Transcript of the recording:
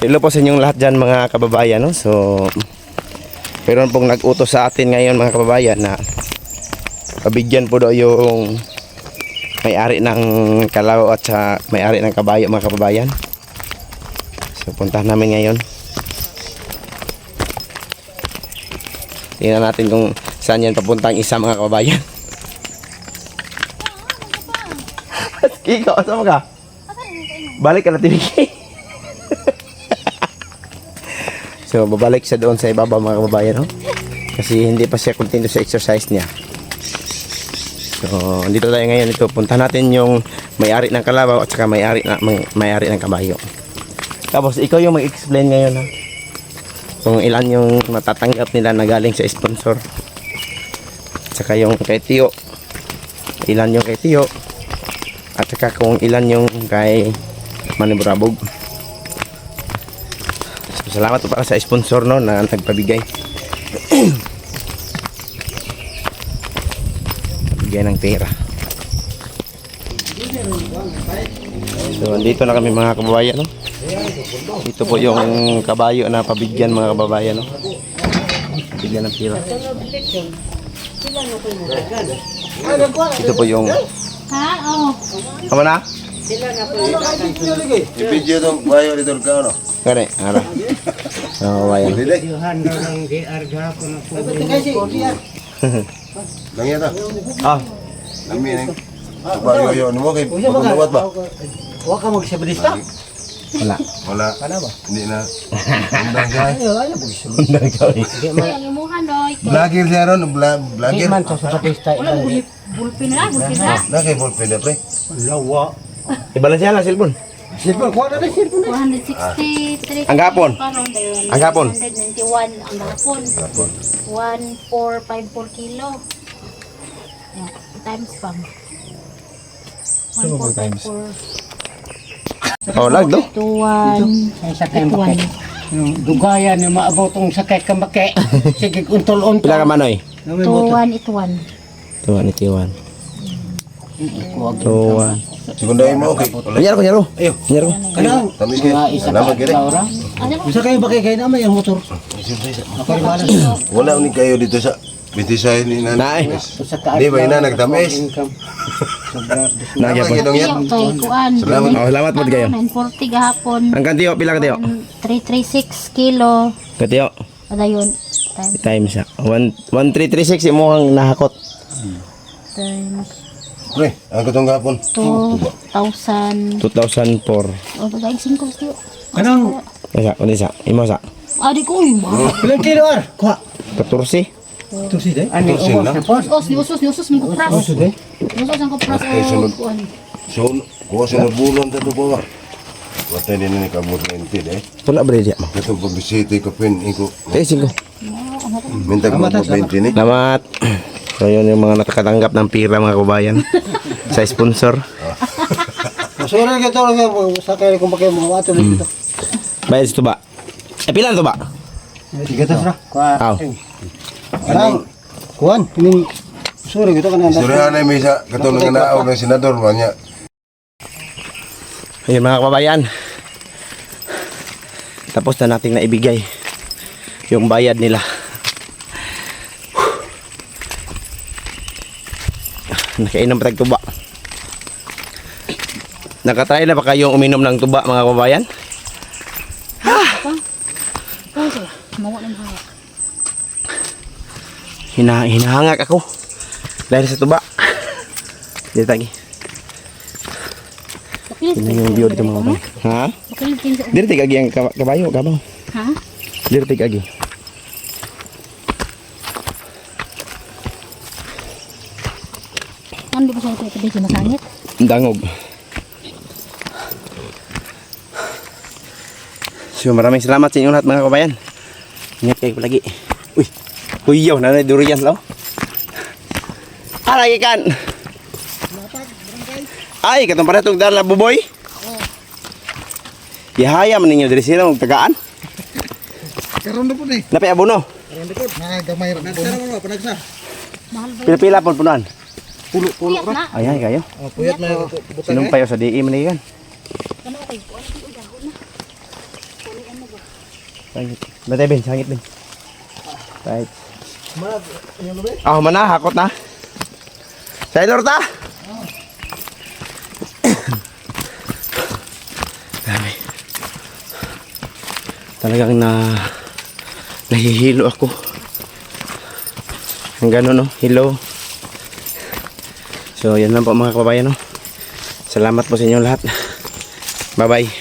Hello po sa inyong lahat dyan mga kababayan. No? So, meron pong nag-utos sa atin ngayon mga kababayan na pabigyan po daw yung may-ari ng kalaw at sa may-ari ng kabayo mga kababayan. So, puntahan namin ngayon. Tingnan natin kung saan yan papunta ang isa mga kababayan. Kiko, asa mo ka? Balik ka na tinigay. So, babalik siya doon sa ibaba mga kababayan, no? Kasi hindi pa siya continue sa exercise niya. So, dito tayo ngayon ito. Punta natin yung may-ari ng kalabaw at saka may-ari, na, may, may-ari ng kabayo. Tapos, ikaw yung mag-explain ngayon, ha? Kung ilan yung matatanggap nila na galing sa sponsor. At saka yung kay Tio. Ilan yung kay Tio. At saka kung ilan yung kay Maniburabog. So, salamat po para sa sponsor no na nagpabigay. Bigay ng pera. So, andito na kami mga kababayan, no? Ito po yung kabayo na pabigyan mga kababayan, no? Bigyan ng pera. Ito po yung... Ha? Oo. Tama na? I-video itong bayo dito ka ano? Kare, ara. Mga kababayan. Dili. Yuhan daw ng DR gahapon ako. Lang yata. Ah, Lami na. Bayo yun mo kay pagkawat ba? Huwag ka magsabadista. wala. Wala. Hindi na. Undang ka. Undang kami. Ang imuhan, Noy. Vlogger siya ron. Vla- Di Vlogger. man sa sabadista. Wala, bulip, bulpin na, bulpin na. Na kay ballpen na pre. Lawa. Ibalansihan lang cellphone. Cellphone, kuha na rin cellphone. 163. Ang gapon? Ang gapon? 191 ang 1454 kilo. Times pa. 144 times. Oh, lag do. 21. Sa time ko. Dugayan yung maabot ang sakay kamake. Sige, untol-untol. Pila ka manoy? 2181. 2181. 2181. Segundahin mo, okay. Kunyaro, kunyaro. Ayo. Kunyaro. Kanang. Tamis kayo. Salamat kayo. Bisa kayo bakay kayo naman yung motor. Wala unik kayo dito sa Bitisahin ni Nanay. Di ba ina nagtamis? Nagya po. Salamat. Oh, salamat po kayo. Ano, 940 gahapon. Ang kantiyo, pila kantiyo? 336 kilo. Kantiyo. Ada yun. Times. Times. 1336 imo ang nahakot. Times. Pre, ang katong gapon. 2,000. 2004. O, pagkain 5 tiyo. Kanang. Isa, kundi sa. Imo sa. Adi ko, uy, ma. Ilang kilo ar? Kuha. 14. Ito si Day. Ano Tusin yung lang. ubos? Os, ni usos, ni usos, mong kupras. Uso Day. Usos ang kupras. Okay, sunod. o, kuan. So, kuha sa nabulon dito po ba? Watay din ni kabut 90 eh. Wala ba diya mo? Katong pabisita ko pin iko. Eh, sige. Mintag mo 20 ni. Salamat. So, yun yung mga nakakatanggap ng pira mga kabayan. sa sponsor. Masura ka to. Sakay kung bakay mga wato dito. Bayad sa tuba. Eh, pila na tuba? Tiga tas ra. Aw. Kanang. Kuhan. Kining. Masura ka to kanang. Surihan na may sa katong nga naaw ng senador ba niya. Ayun mga kababayan. Tapos na nating naibigay yung bayad nila. Nakainom pa tag tuba. Nakatry na ba kayong uminom ng tuba mga kababayan? Hawak. Hina hinahangak ako. Dahil sa tuba. Dito tagi. Tingnan yung view dito mga kababayan. Ha? Dito tigagi ang kaba- kabayo, kabaw. Ha? Dito tigagi. Ano di ba siya ito ito masangit? Ang Dangog. So maraming salamat sa inyo lahat mga kabayan. Ingat kayo palagi. Uy, kuyaw, nanay durian law. Aray kan. Ay, katong para itong dala buboy. Ihaya man ninyo diri sila og tagaan. Karon na po ni. Napi abono. Karon na po. Nagamay ra. Nagsara mo? Pila-pila pon punan. Pulo pulo Puyat na. Ay, ay kayo. Oh, puyat na butan. Sinong payo sa DI man ikan. Ano okay? Kuan di dahon na. Sangit. Batay Ben, sangit Ben. Right. Ah, oh, mana hakot na. Sailor ta. Dami. Talagang na nahihilo ako. Ang gano'n no, hilo. So, yan lang po mga kababayan no. Salamat po sa inyo lahat. Bye-bye.